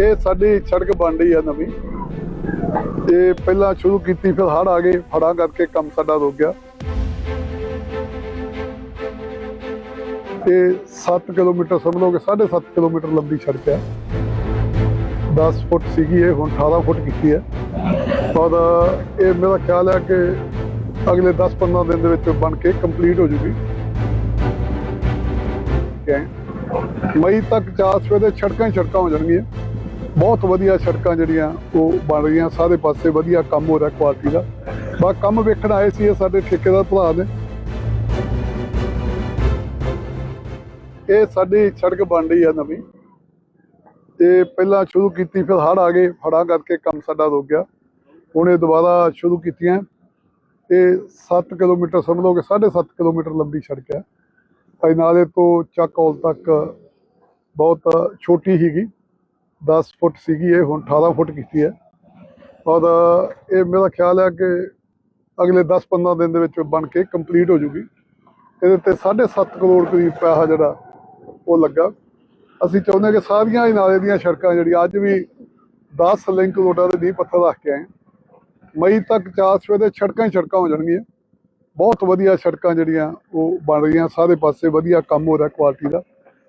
ਇਹ ਸਾਡੀ ਸੜਕ ਬਣ ਰਹੀ ਆ ਨਵੀਂ। ਇਹ ਪਹਿਲਾਂ ਸ਼ੁਰੂ ਕੀਤੀ, ਫਿਰ ਹੜ ਆ ਗਏ। ਹੜਾਂ ਕਰਕੇ ਕੰਮ ਸਾਡਾ ਰੁਕ ਗਿਆ। ਇਹ 7 ਕਿਲੋਮੀਟਰ ਸਮਝ ਲਓ ਕਿ 7.5 ਕਿਲੋਮੀਟਰ ਲੰਬੀ ਸੜਕ ਹੈ। 10 ਫੁੱਟ ਸੀਗੀ ਇਹ, ਹੁਣ 18 ਫੁੱਟ ਕੀਤੀ ਹੈ। ਔਰ ਇਹ ਮੇਰਾ ਖਿਆਲ ਹੈ ਕਿ ਅਗਲੇ 10-15 ਦਿਨ ਦੇ ਵਿੱਚ ਬਣ ਕੇ ਕੰਪਲੀਟ ਹੋ ਜੂਗੀ। ਮਈ ਤੱਕ ਚਾਰ ਸਵੇਰ ਦੇ ਸੜਕਾਂ ਹੀ ਸੜਕਾਂ ਹੋ ਜਾਣਗੀਆਂ। ਬਹੁਤ ਵਧੀਆ ਸੜਕਾਂ ਜਿਹੜੀਆਂ ਉਹ ਬਣ ਰਹੀਆਂ, ਸਾਰੇ ਪਾਸੇ ਵਧੀਆ ਕੰਮ ਹੋ ਰਿਹਾ ਕੁਆਲਿਟੀ ਦਾ। ਬਾ ਕੰਮ ਵੇਖਣ ਆਏ ਸੀ ਇਹ ਸਾਡੇ ਠੇਕੇਦਾਰ ਭਰਾ ਨੇ। ਇਹ ਸਾਡੀ ਸੜਕ ਬਣ ਰਹੀ ਆ ਨਵੀਂ। ਇਹ ਪਹਿਲਾਂ ਸ਼ੁਰੂ ਕੀਤੀ, ਫਿਰ ਹੜ ਆ ਗਏ। ਹੜਾਂ ਕਰਕੇ ਕੰਮ ਸਾਡਾ ਰੁਕ ਗਿਆ। ਹੁਣ ਇਹ ਦੁਬਾਰਾ ਸ਼ੁਰੂ ਕੀਤੀਆਂ। ਇਹ 7 ਕਿਲੋਮੀਟਰ ਸਮਝ ਲਓ ਕਿ 7.5 ਕਿਲੋਮੀਟਰ ਲੰਬੀ ਸੜਕ ਹੈ ਅਜਨਾਲੇ ਤੋਂ ਚੱਕ ਹੌਲ ਤੱਕ ਬਹੁਤ ਛੋਟੀ ਸੀਗੀ। 10 ਫੁੱਟ ਸੀਗੀ ਇਹ, ਹੁਣ 18 ਫੁੱਟ ਕੀਤੀ ਹੈ। ਔਰ ਇਹ ਮੇਰਾ ਖਿਆਲ ਹੈ ਕਿ ਅਗਲੇ 10-15 ਦਿਨ ਦੇ ਵਿੱਚ ਬਣ ਕੇ ਕੰਪਲੀਟ ਹੋ ਜੂਗੀ। ਇਹਦੇ ਤੇ 7.5 ਕਰੋੜ ਕਰੀਬ ਪੈਸਾ ਜਿਹੜਾ ਉਹ ਲੱਗਾ। ਅਸੀਂ ਚਾਹੁੰਦੇ ਹਾਂ ਕਿ ਸਾਰੀਆਂ ਹੀ ਨਾਲੇ ਦੀਆਂ ਸੜਕਾਂ ਜਿਹੜੀਆਂ ਅੱਜ ਵੀ 10 ਲਿੰਕ ਰੋਡਾਂ ਦੇ ਨੀਂਹ ਪੱਥਰ ਰੱਖ ਕੇ ਆਏ। ਮਈ ਤੱਕ ਚਾਰ ਸਵੇਰ ਦੇ ਸੜਕਾਂ ਹੀ ਸੜਕਾਂ ਹੋ ਜਾਣਗੀਆਂ। ਬਹੁਤ ਵਧੀਆ ਸੜਕਾਂ ਜਿਹੜੀਆਂ ਉਹ ਬਣ ਰਹੀਆਂ, ਸਾਰੇ ਪਾਸੇ ਵਧੀਆ ਕੰਮ ਹੋ ਰਿਹਾ ਕੁਆਲਿਟੀ ਦਾ।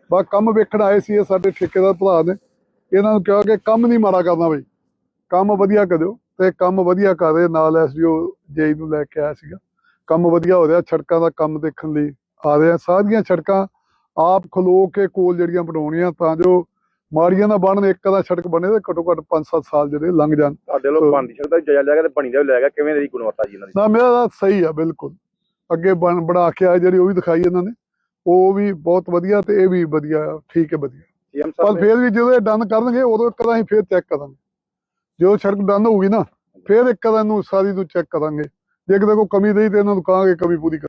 ਬਾ ਕੰਮ ਵੇਖਣ ਆਏ ਸੀ ਇਹ ਸਾਡੇ ਠੇਕੇਦਾਰ ਭਰਾ ਨੇ। ਇਹਨਾਂ ਨੂੰ ਕਿਹਾ ਕਿ ਕੰਮ ਨਹੀਂ ਮਾੜਾ ਕਰਨਾ ਬਈ। ਕੰਮ ਵਧੀਆ ਕਰਿਓ ਤੇ ਕੰਮ ਵਧੀਆ ਕਰ ਰਹੇ ਨਾਲ ਐਸਡੀਓ ਜੇਈ ਨੂੰ ਲੈ ਕੇ ਆਇਆ ਸੀਗਾ। ਕੰਮ ਵਧੀਆ ਹੋ ਰਿਹਾ ਸੜਕਾਂ ਦਾ ਕੰਮ ਦੇਖਣ ਲਈ ਆ ਰਹੇ। ਆ ਸਾਰੀਆਂ ਸੜਕਾਂ ਆਪ ਖਲੋ ਕੇ ਕੋਲ ਜਿਹੜੀਆਂ ਬਣਾਉਣੀਆਂ ਤਾਂ ਜੋ ਮਾੜੀਆਂ ਨਾ ਬਣਨ ਇੱਕ ਦਾ ਸੜਕ ਬਣੇ ਤੇ ਘੱਟੋ ਘੱਟ 5-7 ਸਾਲ ਜਿਹੜੇ ਲੰਘ ਜਾਣ। ਤੁਹਾਡੇ ਲੋਕ ਪਾਣੀ ਦੀ ਦਾ ਜਾਇਜ਼ਾ ਲਿਆ ਗਿਆ ਤੇ ਪਾਣੀ ਦਾ ਵੀ ਲਿਆ ਗਿਆ। ਕਿਵੇਂ ਦੀ ਗੁਣਵੱਤਾ ਜੀ ਇਹਨਾਂ ਦੀ? ਨਾ ਮੇਰਾ ਤਾਂ ਸਹੀ ਆ ਬਿਲਕੁਲ। ਅੱਗੇ ਬਣ ਬਣਾ ਕੇ ਆਏ ਜਿਹੜੀ ਉਹ ਵੀ ਦਿਖਾਈ ਇਹਨਾਂ ਨੇ। ਉਹ ਵੀ ਬਹੁਤ ਵਧੀਆ ਤੇ ਇਹ ਵੀ ਵਧੀਆ ਆ, ਠੀਕ ਹੈ ਵਧੀਆ। ਪਰ ਸਾਹਿਬ ਫਿਰ ਵੀ ਜਦੋਂ ਇਹ ਡਨ ਕਰਨਗੇ ਉਦੋਂ ਇੱਕ ਤਾਂ ਅਸੀਂ ਫਿਰ ਚੈੱਕ ਕਰਾਂਗੇ। ਜਦੋਂ ਸੜਕ ਡਨ ਹੋਊਗੀ ਨਾ ਫਿਰ ਇੱਕ ਤਾਂ ਇਹਨੂੰ ਸਾਰੀ ਨੂੰ ਚੈੱਕ ਕਰਾਂਗੇ। ਜੇ ਕਿਤੇ ਕੋਈ ਕਮੀ ਰਹੀ ਤੇ ਇਹਨਾਂ ਨੂੰ ਕਹਾਂਗੇ ਕਮੀ ਪੂਰੀ ਕਰ